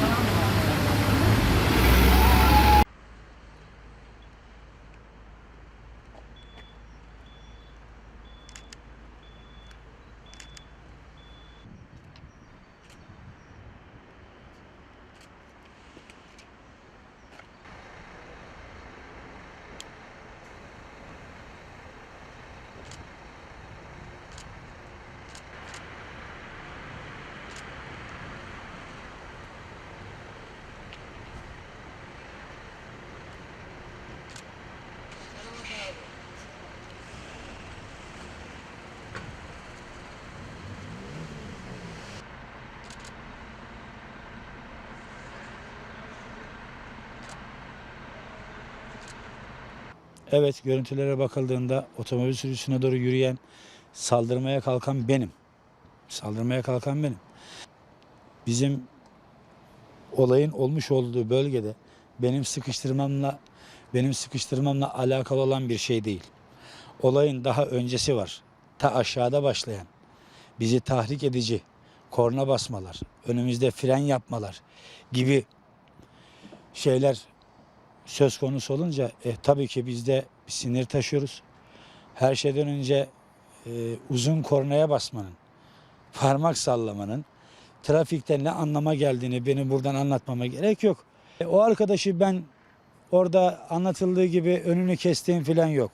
Tamam mı? Evet görüntülere bakıldığında otomobil sürücüsüne doğru yürüyen saldırmaya kalkan benim. Saldırmaya kalkan benim. Bizim olayın olmuş olduğu bölgede benim sıkıştırmamla benim sıkıştırmamla alakalı olan bir şey değil. Olayın daha öncesi var. Ta aşağıda başlayan bizi tahrik edici korna basmalar, önümüzde fren yapmalar gibi şeyler söz konusu olunca e, tabii ki biz de sinir taşıyoruz. Her şeyden önce e, uzun kornaya basmanın, parmak sallamanın trafikte ne anlama geldiğini benim buradan anlatmama gerek yok. E, o arkadaşı ben orada anlatıldığı gibi önünü kestiğim falan yok.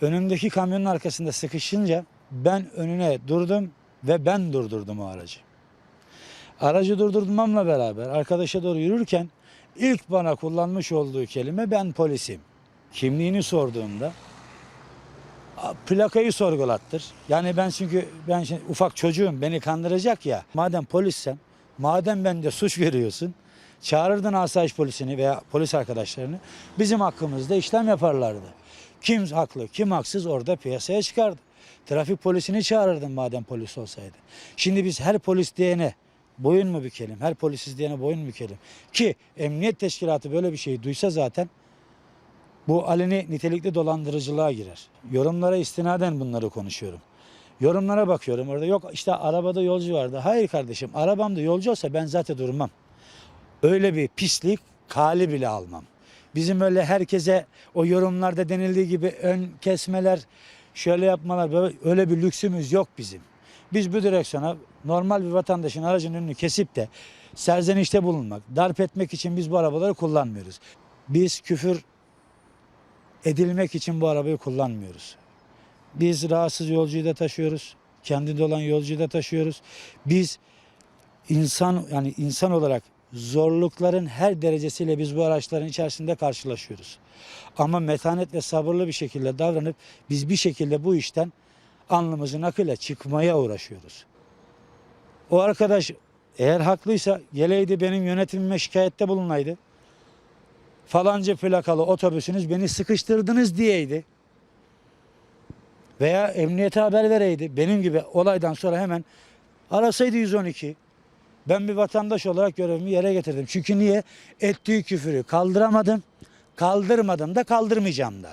Önümdeki kamyonun arkasında sıkışınca ben önüne durdum ve ben durdurdum o aracı. Aracı durdurmamla beraber arkadaşa doğru yürürken ilk bana kullanmış olduğu kelime ben polisim. Kimliğini sorduğumda "A, plakayı sorgulattır. Yani ben çünkü ben şimdi ufak çocuğum beni kandıracak ya. Madem polissem, madem bende suç görüyorsun, çağırırdın asayiş polisini veya polis arkadaşlarını bizim hakkımızda işlem yaparlardı. Kim haklı, kim haksız orada piyasaya çıkardı. Trafik polisini çağırırdın madem polis olsaydı. Şimdi biz her polis diyene boyun mu bükelim? Her polisiz diyene boyun mu bükelim? Ki emniyet teşkilatı böyle bir şeyi duysa zaten bu aleni nitelikli dolandırıcılığa girer. Yorumlara istinaden bunları konuşuyorum. Yorumlara bakıyorum orada yok işte arabada yolcu vardı. Hayır kardeşim arabamda yolcu olsa ben zaten durmam. Öyle bir pislik kali bile almam. Bizim öyle herkese o yorumlarda denildiği gibi ön kesmeler, şöyle yapmalar böyle öyle bir lüksümüz yok bizim. Biz bu direksiyona normal bir vatandaşın aracının önünü kesip de serzenişte bulunmak, darp etmek için biz bu arabaları kullanmıyoruz. Biz küfür edilmek için bu arabayı kullanmıyoruz. Biz rahatsız yolcuyu da taşıyoruz. Kendinde olan yolcuyu da taşıyoruz. Biz insan yani insan olarak zorlukların her derecesiyle biz bu araçların içerisinde karşılaşıyoruz. Ama metanet ve sabırlı bir şekilde davranıp biz bir şekilde bu işten alnımızın akıyla çıkmaya uğraşıyoruz. O arkadaş eğer haklıysa geleydi benim yönetimime şikayette bulunaydı. Falanca plakalı otobüsünüz beni sıkıştırdınız diyeydi. Veya emniyete haber vereydi. Benim gibi olaydan sonra hemen arasaydı 112. Ben bir vatandaş olarak görevimi yere getirdim. Çünkü niye? Ettiği küfürü kaldıramadım. Kaldırmadım da kaldırmayacağım da.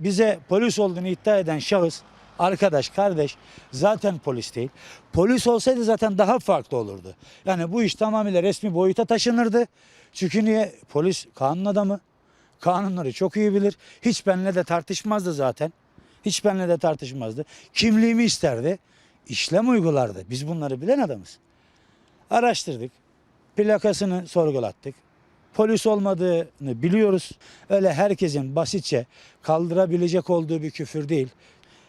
Bize polis olduğunu iddia eden şahıs, arkadaş, kardeş zaten polis değil. Polis olsaydı zaten daha farklı olurdu. Yani bu iş tamamıyla resmi boyuta taşınırdı. Çünkü niye? Polis kanun adamı. Kanunları çok iyi bilir. Hiç benimle de tartışmazdı zaten. Hiç benimle de tartışmazdı. Kimliğimi isterdi. İşlem uygulardı. Biz bunları bilen adamız. Araştırdık. Plakasını sorgulattık. Polis olmadığını biliyoruz. Öyle herkesin basitçe kaldırabilecek olduğu bir küfür değil.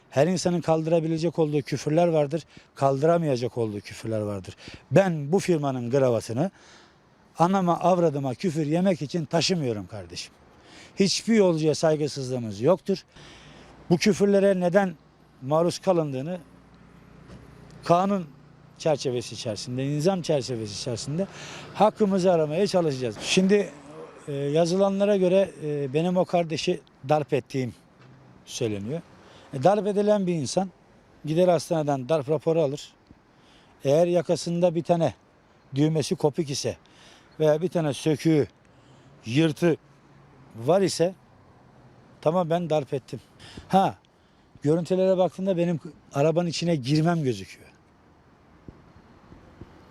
Her insanın kaldırabilecek olduğu küfürler vardır. Kaldıramayacak olduğu küfürler vardır. Ben bu firmanın gravatını anama avradıma küfür yemek için taşımıyorum kardeşim. Hiçbir yolcuya saygısızlığımız yoktur. Bu küfürlere neden maruz kalındığını kanun çerçevesi içerisinde, nizam çerçevesi içerisinde hakkımızı aramaya çalışacağız. Şimdi e, yazılanlara göre e, benim o kardeşi darp ettiğim söyleniyor. E, darp edilen bir insan gider hastaneden darp raporu alır. Eğer yakasında bir tane düğmesi kopuk ise veya bir tane söküğü, yırtı var ise Tamam ben darp ettim. Ha görüntülere baktığında benim arabanın içine girmem gözüküyor.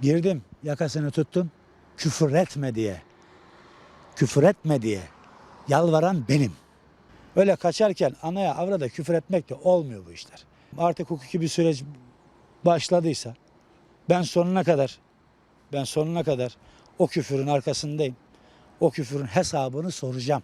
Girdim yakasını tuttum küfür etme diye. Küfür etme diye. Yalvaran benim. Öyle kaçarken anaya avrada küfür etmek de olmuyor bu işler. Artık hukuki bir süreç başladıysa ben sonuna kadar ben sonuna kadar o küfürün arkasındayım. O küfürün hesabını soracağım.